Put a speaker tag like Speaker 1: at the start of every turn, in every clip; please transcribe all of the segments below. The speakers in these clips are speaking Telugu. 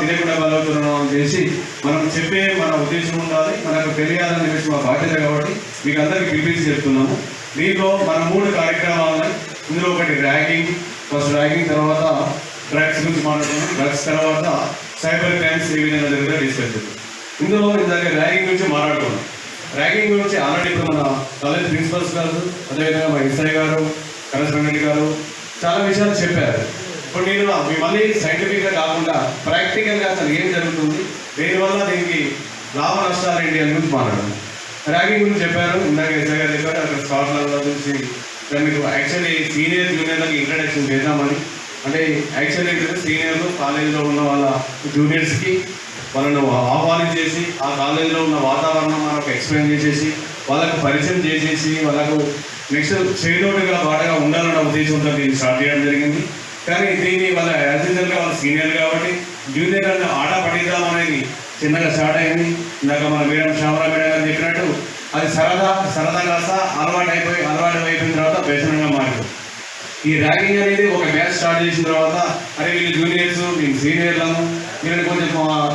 Speaker 1: తెలియకుండా బలవుతున్నాం అని చేసి మనం చెప్పే మన ఉద్దేశం ఉండాలి మనకు తెలియాలని చెప్పేసి మా బాధ్యత కాబట్టి మీకు అందరికీ పిలిపించి చెప్తున్నాము దీంట్లో మన మూడు కార్యక్రమాలు ఉన్నాయి ఇందులో ఒకటి ర్యాగింగ్ ఫస్ట్ ర్యాగింగ్ తర్వాత డ్రగ్స్ గురించి మాట్లాడుతున్నాం. డ్రగ్స్ తర్వాత సైబర్ క్రైమ్స్ ఏ విధంగా జరుగుతుందో డిస్కస్ చేద్దాం. ఇందులో ఇందాక ర్యాగింగ్ గురించి మాట్లాడుకున్నాం. ర్యాగింగ్ గురించి ఆల్రెడీ ఇప్పుడు మన కాలేజ్ ప్రిన్సిపల్స్ గారు అదేవిధంగా మా ఇసాయి గారు కరస్పాండెంట్ గారు చాలా విషయాలు చెప్పారు. ఇప్పుడు నేను మిమ్మల్ని సైంటిఫిక్గా కాకుండా ప్రాక్టికల్గా అసలు ఏం జరుగుతుంది? దీనివల్ల దీనికి లాభ నష్టాలు ఏంటి అని గురించి మాట్లాడాను ర్యాగింగ్ గురించి చెప్పారు. ఇందాక ఎస్ఐ గారు చెప్పారు. అక్కడ స్కాట్లాండ్లో చూసి మీకు యాక్చువల్లీ సీనియర్ జూనియర్లకు ఇంట్రడక్షన్ చేద్దామని. అంటే యాక్చువల్లీ ఏంటంటే సీనియర్లు కాలేజీలో ఉన్న వాళ్ళ జూనియర్స్కి వాళ్ళను ఆహ్వానించేసి ఆ కాలేజీలో ఉన్న వాతావరణం మనకు ఎక్స్ప్లెయిన్ చేసేసి వాళ్ళకు పరిచయం చేసేసి వాళ్ళకు నెక్స్ట్ చేదోడుగా బాటగా ఉండాలన్న ఉద్దేశంతో దీన్ని స్టార్ట్ చేయడం జరిగింది. కానీ దీన్ని వాళ్ళ యాజిజల్గా వాళ్ళ సీనియర్ కాబట్టి జూనియర్ అన్న ఆట పట్టిద్దాం అనేది చిన్నగా స్టార్ట్ అయింది. ఇందాక మన మేడం శ్యామరా మేడం గారు చెప్పినట్టు అది సరదా సరదా కాస్త అలవాటు అయిపోయి అలవాటు అయిపోయిన తర్వాత వ్యసనంగా మారింది. ఈ ర్యాగింగ్ అనేది ఒక మ్యాచ్ స్టార్ట్ చేసిన తర్వాత అరే వీళ్ళు జూనియర్స్ మేము సీనియర్లము వీళ్ళని కొంచెం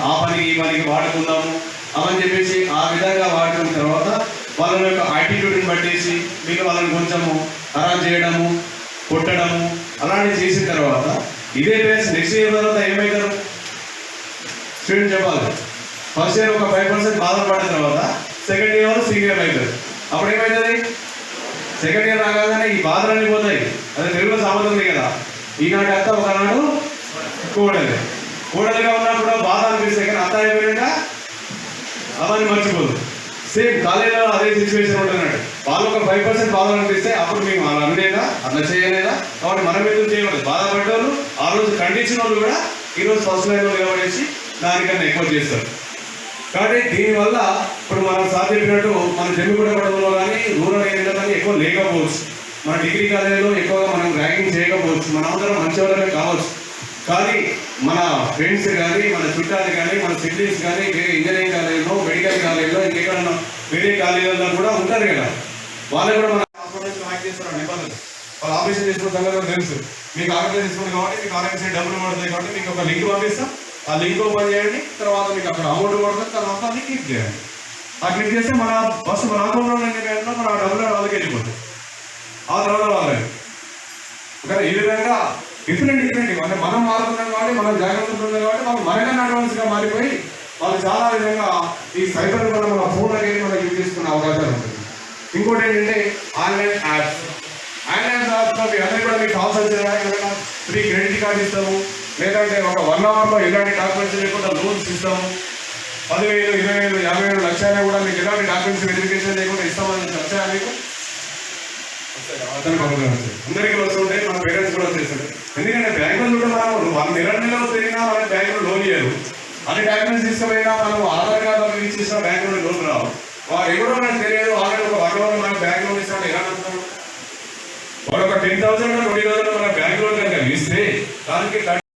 Speaker 1: ఆ పని ఈ పనికి వాడుకుందాము అవని చెప్పేసి ఆ విధంగా వాడిన తర్వాత వాళ్ళ యొక్క యాటిట్యూడ్ని బట్టేసి మీరు వాళ్ళని కొంచెము అరాంజ్ చేయడము కొట్టడము అలాంటివి చేసిన తర్వాత ఇదే డ్రెస్ నెక్స్ట్ ఇయర్ తర్వాత ఏమవుతారు స్టూడెంట్ చెప్పాలి. ఫస్ట్ ఇయర్ ఒక ఫైవ్ పర్సెంట్ బాధపడిన తర్వాత సెకండ్ ఇయర్ సీనియర్ అవుతారు. అప్పుడు ఏమవుతుంది సెకండ్ ఇయర్ రాగానే ఈ బాధలన్నీ పోతాయి. అది తెలుగులో సామెత ఉంది కదా. ఈనాటి అత్త ఒకనాడు కూడలి. కోడలిగా ఉన్నప్పుడు బాధ అనిపిస్తే కానీ అత్త అయిపోయాక అవన్నీ మర్చిపోదు. సేమ్ కాలేజీలో అదే సిచ్యువేషన్ ఉంటున్నాడు. వాళ్ళు ఒక ఫైవ్ పర్సెంట్ బాధ అనిపిస్తే అప్పుడు మేము అలా అనలేదా? అలా చేయలేదా? కాబట్టి మనం ఎందుకు చేయకూడదు? బాధపడ్డోళ్ళు ఆ రోజు ఖండించిన వాళ్ళు కూడా ఈ రోజు ఫస్ట్ లైన్లో నిలబడేసి దానికన్నా ఎక్కువ చేస్తారు. కాబట్టి దీనివల్ల ఇప్పుడు మనం సార్ చెప్పినట్టు మన జమ్మిగూడ పడవలో కానీ రూరల్ ఏరియాలో కానీ ఎక్కువ లేకపోవచ్చు. మన డిగ్రీ కాలేజీలో ఎక్కువగా మనం ర్యాంకింగ్ చేయకపోవచ్చు. మన అందరం మంచి వాళ్ళమే కావచ్చు. కానీ మన ఫ్రెండ్స్ కానీ మన చుట్టాలు కానీ మన సిబ్లింగ్స్ కానీ వేరే ఇంజనీరింగ్ కాలేజీలో మెడికల్ కాలేజీలో ఇంకెక్కడన్నా వేరే కాలేజీలో కూడా ఉంటారు కదా. వాళ్ళు కూడా మన హాస్పిటల్స్ హ్యాక్ చేస్తారు? నిబంధనలు వాళ్ళు ఆపరేషన్ చేసుకున్న సంగతి తెలుసు. మీకు ఆపరేషన్ చేసుకుంది కాబట్టి మీకు ఆపరేషన్ డబ్బులు పడుతుంది కాబట్టి మీకు ఒక లింక్ పంపిస్తాం. ఆ లింక్ ఓపెన్ చేయండి. తర్వాత మీకు అక్కడ అమౌంట్ పడుతుంది. తర్వాత అది క్లిక్ చేయండి. ఆ క్లిక్ చేస్తే మన బస్సు మన అకౌంట్లో మన డబ్బులు వాళ్ళకి వెళ్ళిపోతుంది. ఆ తర్వాత వాళ్ళకి కానీ ఈ విధంగా డిఫరెంట్ డిఫరెంట్ అంటే మనం మారుతున్నాం కాబట్టి మనం జాగ్రత్త ఉంటుంది కాబట్టి వాళ్ళు మనకన్నా అడ్వాన్స్గా మారిపోయి వాళ్ళు చాలా విధంగా ఈ సైబర్ వల్ల మన ఫోన్లకి మనం యూజ్ చేసుకునే అవకాశాలు ఉంటుంది ఇంకోటి ఏంటంటే ఆన్లైన్ యాప్స్. ఆన్లైన్ యాప్స్లో మీ అందరికీ కూడా మీకు కాల్స్ వచ్చారా ఏదైనా ఫ్రీ క్రెడిట్ కార్డు ఇస్తాము లేదంటే ఒక వన్ అవర్లో ఎలాంటి డాక్యుమెంట్స్ లేకుండా లోన్స్ ఇస్తాము. పదివేలు ఇరవై వేలు యాభై వేలు లక్షలైనా కూడా మీకు ఎలాంటి డాక్యుమెంట్స్ వెరిఫికేషన్ లేకుండా ఇస్తామని వచ్చాయా మీకు? అందరికీ వస్తుంటే మన పేరెంట్స్ కూడా వచ్చేస్తుంది ఎందుకంటే బ్యాంకులు కూడా మనం వన్ నెల నెలలో తిరిగినా మన బ్యాంకులు లోన్ ఇవ్వరు అన్ని డాక్యుమెంట్స్ తీసుకుపోయినా మనం ఆధార్ కార్డు రీచ్ చేసిన బ్యాంకులో లోన్ రావు. వారు ఎవరో మనకు తెలియదు que